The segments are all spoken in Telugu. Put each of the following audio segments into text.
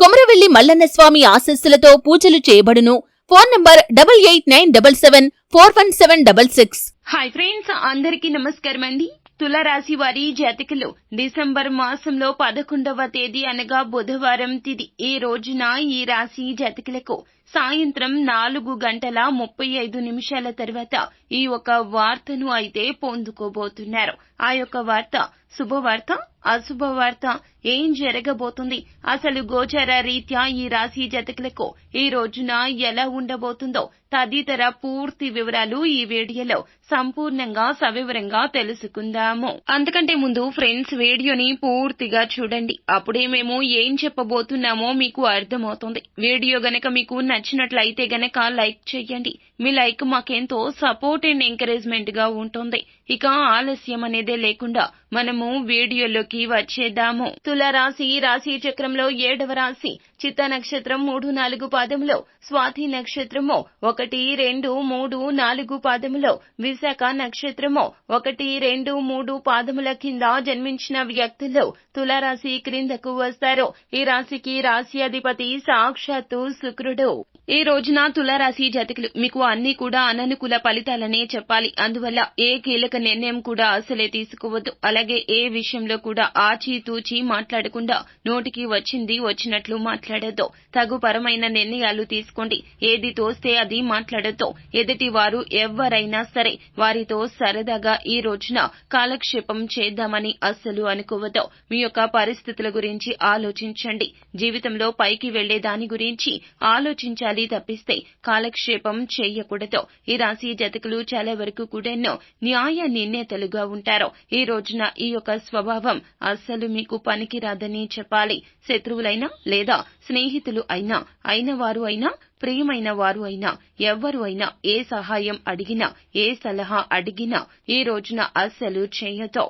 కొమరవెల్లి మల్లన్న స్వామి ఆశస్సులతో పూజలు చేయబడును. Phone number double eight nine double seven four one seven double six. Hi friends అందరికీ నమస్కారం అండి. తులరాశి వారి జాతకులు డిసెంబర్ మాసంలో పదకొండవ తేదీ అనగా బుధవారం తిది. ఈ రోజున ఈ రాశి జాతకులకు సాయంత్రం నాలుగు గంటల ముప్పై ఐదు నిమిషాల తర్వాత ఈ ఒక వార్తను అయితే పొందుకోబోతున్నారు. ఆ యొక్క వార్త శుభవార్త అశుభవార్త. ఏం జరగబోతుంది? అసలు గోచర రీత్యా ఈ రాశి జతకులకు ఈ రోజున ఎలా ఉండబోతుందో తదితర పూర్తి వివరాలు ఈ వీడియోలో సంపూర్ణంగా సవివరంగా తెలుసుకుందాము. అందుకంటే ముందు ఫ్రెండ్స్ వీడియోని పూర్తిగా చూడండి. అప్పుడే మేము ఏం చెప్పబోతున్నామో మీకు అర్థమవుతుంది. వీడియో గనక మీకు నచ్చినట్లయితే గనక లైక్ చేయండి. మీ లైక్ మాకెంతో సపోర్ట్ అండ్ ఎంకరేజ్మెంట్గా ఉంటుంది. ఇక ఆలస్యం అనేదే లేకుండా మనము వీడియోలోకి వచ్చేద్దాము. తులరాశి రాశి చక్రంలో ఏడవ రాశి. చిత్త నక్షత్రం మూడు నాలుగు పాదములో స్వాతి నక్షత్రము ఒకటి రెండు మూడు నాలుగు పాదములో విశాఖ నక్షత్రము ఒకటి రెండు మూడు పాదముల కింద జన్మించిన వ్యక్తులు తులారాశి క్రిందకు వస్తారు. ఈ రాశికి రాశి అధిపతి సాక్షాత్తు శుక్రుడు. ఈ రోజున తులారాశి జాతకులు మీకు అన్ని కూడా అననుకూల ఫలితాలనే చెప్పాలి. అందువల్ల ఏ కీలక నిర్ణయం కూడా అసలే తీసుకోవద్దు. అలాగే ఏ విషయంలో కూడా ఆచితూచి మాట్లాడకుండా నోటికి వచ్చింది వచ్చినట్లు మాట్లాడొద్దు. తగు పరమైన నిర్ణయాలు తీసుకోండి. ఏది తోస్తే అది మాట్లాడొద్దు. ఎదుటి వారు ఎవరైనా సరే వారితో సరదాగా ఈ రోజున కాలక్షేపం చేద్దామని అస్సలు అనుకోవద్దు. మీ యొక్క పరిస్థితుల గురించి ఆలోచించండి. జీవితంలో పైకి వెళ్ళే దాని గురించి ఆలోచించాలి తప్పిస్తే కాలక్షేపం చేయకూడదు. ఈ రాశి జతకులు చాలా వరకు కూడా న్యాయ నిర్ణేతలుగా ఉంటారు. ఈ రోజున ఈ యొక్క స్వభావం అస్సలు మీకు పనికిరాదని చెప్పాలి. శత్రువులైనా లేదా స్నేహితులు అయినా అయిన వారు అయినా ప్రియమైన వారు అయినా ఎవ్వరు అయినా ఏ సహాయం అడిగినా ఏ సలహా అడిగినా ఈ రోజున అస్సలు చేయతో.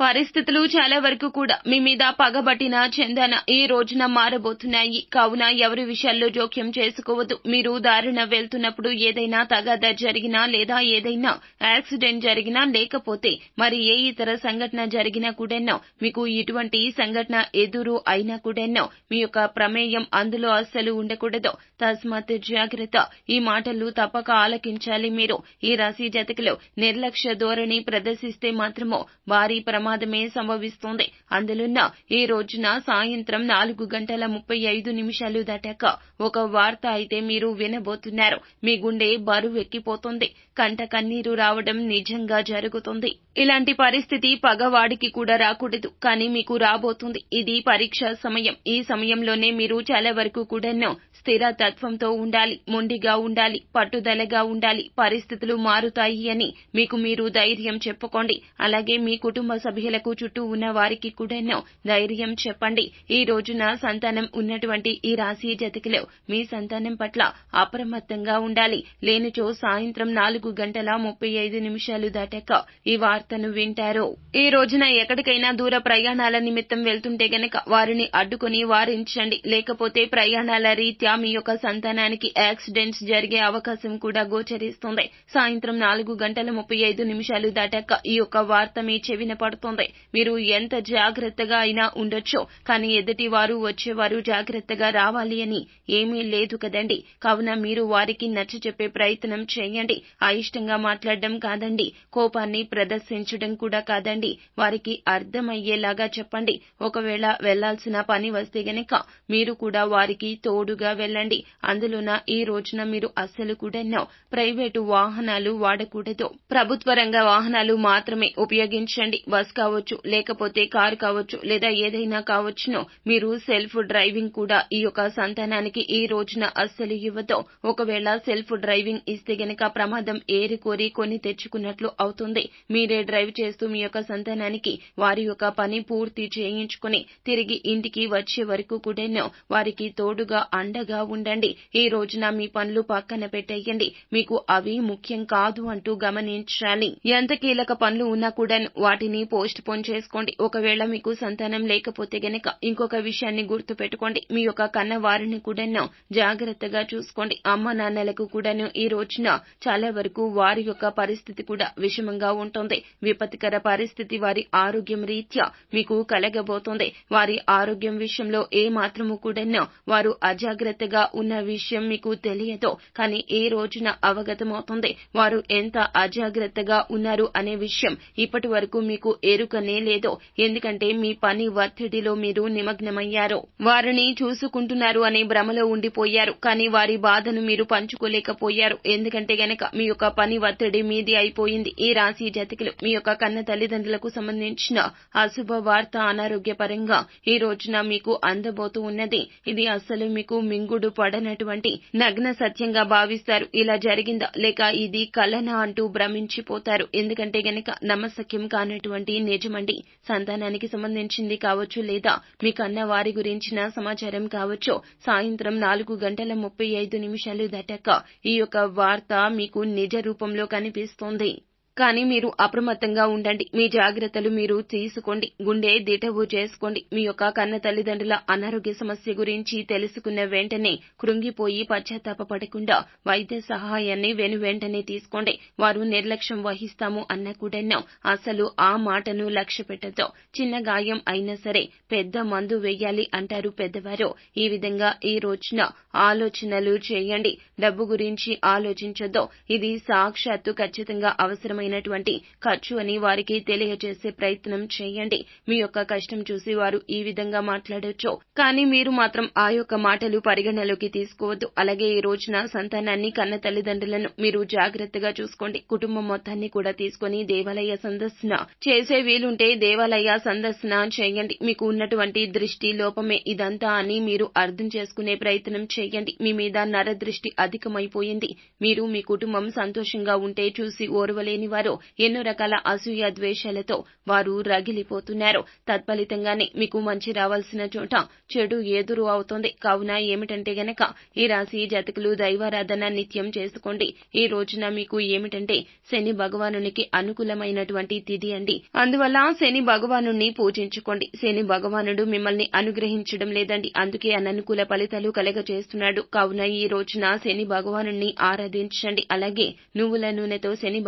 పరిస్థితులు చాలా వరకు కూడా మీ మీద పగబట్టిన చందన ఈ రోజున మారబోతున్నాయి. కావున ఎవరి విషయాల్లో జోక్యం చేసుకోవద్దు. మీరు దారిన వెళ్తున్నప్పుడు ఏదైనా తగాద జరిగినా లేదా ఏదైనా యాక్సిడెంట్ జరిగినా లేకపోతే మరి ఏ ఇతర సంఘటన జరిగినా కూడానో మీకు ఇటువంటి సంఘటన ఎదురు అయినా కూడా మీ యొక్క ప్రమేయం అందులో అస్సలు ఉండకూడదు. తస్మాత్ జాగ్రత్త. ఈ మాటలు తప్పక ఆలకించాలి మీరు. ఈ రాశి జతకులు నిర్లక్ష్య ధోరణి ప్రదర్శిస్తే మాత్రము భారీ ప్రమాదమే సంభవిస్తోంది. అందులోన ఈ రోజున సాయంత్రం నాలుగు గంటల ముప్పై ఐదు నిమిషాలు దాటాక ఒక వార్త అయితే మీరు వినబోతున్నారు. మీ గుండె బరువు ఎక్కిపోతుంది కంట కన్నీరు రావడం నిజంగా జరుగుతుంది. ఇలాంటి పరిస్థితి పగవాడికి కూడా రాకూడదు. కానీ మీకు రాబోతుంది. ఇది పరీక్ష సమయం. ఈ సమయంలోనే మీరు చాలా వరకు కూడా స్థిర తత్వంతో ఉండాలి. మొండిగా ఉండాలి. పట్టుదలగా ఉండాలి. పరిస్థితులు మారుతాయి అని మీకు మీరు ధైర్యం చెప్పుకోండి. అలాగే మీ కుటుంబ సభ్యులు సభ్యులకు చుట్టూ ఉన్న వారికి కూడా ధైర్యం చెప్పండి. ఈ రోజున సంతానం ఉన్నటువంటి ఈ రాశి జతకిలో మీ సంతానం పట్ల అప్రమత్తంగా ఉండాలి. లేనిచో సాయంత్రం నాలుగు గంటల ముప్పై ఐదు నిమిషాలు దాటాక ఈ వార్తను వింటారు. ఈ రోజున ఎక్కడికైనా దూర ప్రయాణాల నిమిత్తం వెళ్తుంటే గనక వారిని అడ్డుకుని వారించండి. లేకపోతే ప్రయాణాల రీత్యా మీ యొక్క సంతానానికి యాక్సిడెంట్స్ జరిగే అవకాశం కూడా గోచరిస్తుంది. సాయంత్రం నాలుగు గంటల ముప్పై ఐదు నిమిషాలు దాటాక ఈ యొక్క వార్త మీ చెవిన పడుతుంది. మీరు ఎంత జాగ్రత్తగా అయినా ఉండొచ్చు కానీ ఎదుటివారు వచ్చేవారు జాగ్రత్తగా రావాలి అని ఏమీ లేదు కదండి. కావున మీరు వారికి నచ్చ చెప్పే ప్రయత్నం చేయండి. అయిష్టంగా మాట్లాడడం కాదండి. కోపాన్ని ప్రదర్శించడం కూడా కాదండి. వారికి అర్థమయ్యేలాగా చెప్పండి. ఒకవేళ వెళ్ళాల్సిన పని వస్తే గనక మీరు కూడా వారికి తోడుగా వెళ్ళండి. అందులోన ఈ రోజున మీరు అస్సలు కూడా ప్రైవేటు వాహనాలు వాడకూడదు. ప్రభుత్వ రంగ వాహనాలు మాత్రమే ఉపయోగించండి. బస్ కావచ్చు లేకపోతే కారు కావచ్చు లేదా ఏదైనా కావచ్చును మీరు సెల్ఫ్ డ్రైవింగ్ కూడా ఈ యొక్క సంతానానికి ఈ రోజున అస్సలు ఇవ్వదు. ఒకవేళ సెల్ఫ్ డ్రైవింగ్ ఇస్తే గనక ప్రమాదం ఏరి కోరి కొని తెచ్చుకున్నట్లు అవుతుంది. మీరే డ్రైవ్ చేస్తూ మీ యొక్క సంతానానికి వారి యొక్క పని పూర్తి చేయించుకుని తిరిగి ఇంటికి వచ్చే వరకు కూడాను వారికి తోడుగా అండగా ఉండండి. ఈ రోజున మీ పనులు పక్కన పెట్టేయండి. మీకు అవి ముఖ్యం కాదు అంటూ గమనించాలి. ఎంత కీలక పనులు ఉన్నా కూడా వాటిని పోస్ట్ పోన్ చేసుకోండి. ఒకవేళ మీకు సంతానం లేకపోతే గనక ఇంకొక విషయాన్ని గుర్తు పెట్టుకోండి మీ యొక్క కన్న వారిని కూడాను జాగ్రత్తగా చూసుకోండి. అమ్మ నాన్నలకు కూడాను ఈ రోజున చాలా వరకు వారి యొక్క పరిస్థితి కూడా విషమంగా ఉంటుంది. విపత్కర పరిస్థితి వారి ఆరోగ్యం రీత్యా మీకు కలగబోతోంది. వారి ఆరోగ్యం విషయంలో ఏ మాత్రము కూడాను వారు అజాగ్రత్తగా ఉన్న విషయం మీకు తెలియదు. కానీ ఏ రోజున అవగతమవుతుంది. వారు ఎంత అజాగ్రత్తగా ఉన్నారు అనే విషయం ఇప్పటి వరకు మీకు ఎరుకనే లేదు. ఎందుకంటే మీ పని ఒత్తిడిలో మీరు నిమగ్నమయ్యారు. వారిని చూసుకుంటున్నారు అనే భ్రమలో ఉండిపోయారు. కానీ వారి బాధను మీరు పంచుకోలేకపోయారు. ఎందుకంటే గనక మీ యొక్క పని ఒత్తిడి మీది అయిపోయింది. ఈ రాశి జాతకులు మీ యొక్క కన్న తల్లిదండ్రులకు సంబంధించిన అశుభ వార్త అనారోగ్యపరంగా ఈ రోజున మీకు అందబోతూ ఉన్నది. ఇది అస్సలు మీకు మింగుడు పడనటువంటి నగ్న సత్యంగా భావిస్తారు. ఇలా జరిగిందా? లేక ఇది కలనా అంటూ భ్రమించిపోతారు. ఎందుకంటే గనక నమ్మశక్యం కానటువంటి నిజమండి. సంతానానికి సంబంధించింది కావచ్చు లేదా మీ కన్న వారి గురించిన సమాచారం కావచ్చు. సాయంత్రం నాలుగు గంటల ముప్పై ఐదు నిమిషాలు దాటాక ఈ యొక్క వార్త మీకు నిజ రూపంలో కనిపిస్తోంది. కానీ మీరు అప్రమత్తంగా ఉండండి. మీ జాగ్రత్తలు మీరు తీసుకోండి. గుండె దిటవు చేసుకోండి. మీ యొక్క కన్న తల్లిదండ్రుల అనారోగ్య సమస్య గురించి తెలుసుకున్న వెంటనే కృంగిపోయి పశ్చాత్తాప పడకుండా వైద్య సహాయాన్ని వెను వెంటనే తీసుకోండి. వారు నిర్లక్ష్యం వహిస్తాము అన్న కూడా అసలు ఆ మాటను లక్ష్య పెట్టద్దు. చిన్న గాయం అయినా సరే పెద్ద మందు వేయాలి అంటారు పెద్దవారు. ఈ విధంగా ఈ రోజున ఆలోచనలు చేయండి. డబ్బు గురించి ఆలోచించొద్దు. ఇది సాక్షాత్తు ఖచ్చితంగా అవసరమైన అయినటువంటి ఖర్చు అని వారికి తెలియజేసే ప్రయత్నం చేయండి. మీ యొక్క కష్టం చూసి వారు ఈ విధంగా మాట్లాడొచ్చు. కానీ మీరు మాత్రం ఆ యొక్క మాటలు పరిగణలోకి తీసుకోవద్దు. అలాగే ఈ రోజున సంతానాన్ని కన్న తల్లిదండ్రులను మీరు జాగ్రత్తగా చూసుకోండి. కుటుంబం మొత్తాన్ని కూడా తీసుకొని దేవాలయ సందర్శన చేసే వీలుంటే దేవాలయ సందర్శన చేయండి. మీకు ఉన్నటువంటి దృష్టి లోపమే ఇదంతా అని మీరు అర్థం చేసుకునే ప్రయత్నం చేయండి. మీ మీద నర దృష్టి అధికమైపోయింది. మీరు మీ కుటుంబం సంతోషంగా ఉంటే చూసి ఓర్వలేని వారు ఎన్నో రకాల అసూయ ద్వేషాలతో వారు రగిలిపోతున్నారు. తత్ఫలితంగానే మీకు మంచి రావాల్సిన చోట చెడు ఎదురు అవుతోంది. కావున ఏమిటంటే గనక ఈ రాశి జతకులు దైవారాధన నిత్యం చేసుకోండి. ఈ రోజున మీకు ఏమిటంటే శని భగవానునికి అనుకూలమైనటువంటి తిథి అండి. అందువల్ల శని భగవాను పూజించుకోండి. శని భగవానుడు మిమ్మల్ని అనుగ్రహించడం లేదండి. అందుకే అననుకూల ఫలితాలు కలగజేస్తున్నాడు. కావున ఈ రోజున శని భగవాను ఆరాధించండి. అలాగే నువ్వుల నూనెతో శని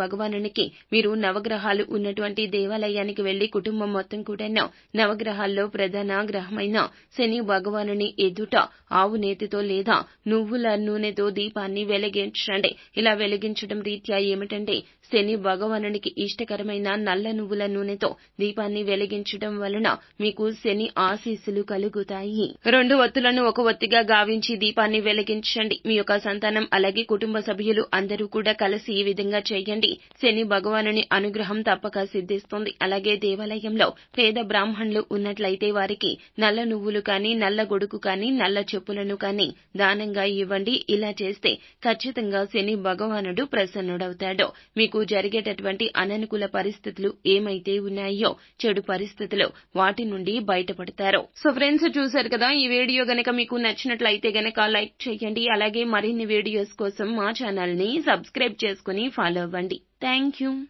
భగవానునికి మీరు నవగ్రహాలు ఉన్నటువంటి దేవాలయానికి వెళ్ళి కుటుంబం మొత్తం కూడా నవగ్రహాల్లో ప్రధాన గ్రహమైన శని భగవానుని ఎదుట ఆవు నేతితో లేదా నువ్వుల నూనెతో దీపాన్ని వెలిగించండి. ఇలా వెలిగించడం రీత్యా ఏమిటంటే శని భగవానునికి ఇష్టకరమైన నల్ల నువ్వుల నూనెతో దీపాన్ని వెలిగించడం వలన మీకు శని ఆశీస్సులు కలుగుతాయి. రెండు ఒత్తులను ఒక ఒత్తిగా గావించి దీపాన్ని వెలిగించండి. మీ యొక్క సంతానం అలాగే కుటుంబ సభ్యులు అందరూ కూడా కలిసి ఈ విధంగా చేయండి. శని భగవానుని అనుగ్రహం తప్పక సిద్ధిస్తుంది. అలాగే దేవాలయంలో పేద బ్రాహ్మణులు ఉన్నట్లయితే వారికి నల్ల నువ్వులు కానీ నల్ల గొడుగు కానీ నల్ల చెప్పులను కానీ దానంగా ఇవ్వండి. ఇలా చేస్తే ఖచ్చితంగా శని భగవానుడు ప్రసన్నుడవుతాడు. మీకు జరిగేటటువంటి అననుకూల పరిస్థితులు ఏమైతే ఉన్నాయో చెడు పరిస్థితులు వాటి నుండి బయటపడతారు. సో ఫ్రెండ్స్ చూశారు కదా ఈ వీడియో గనక మీకు నచ్చినట్లయితే గనక లైక్ చేయండి. అలాగే మరిన్ని వీడియోస్ కోసం మా ఛానల్ని సబ్స్క్రైబ్ చేసుకుని ఫాలో అవ్వండి. Thank you.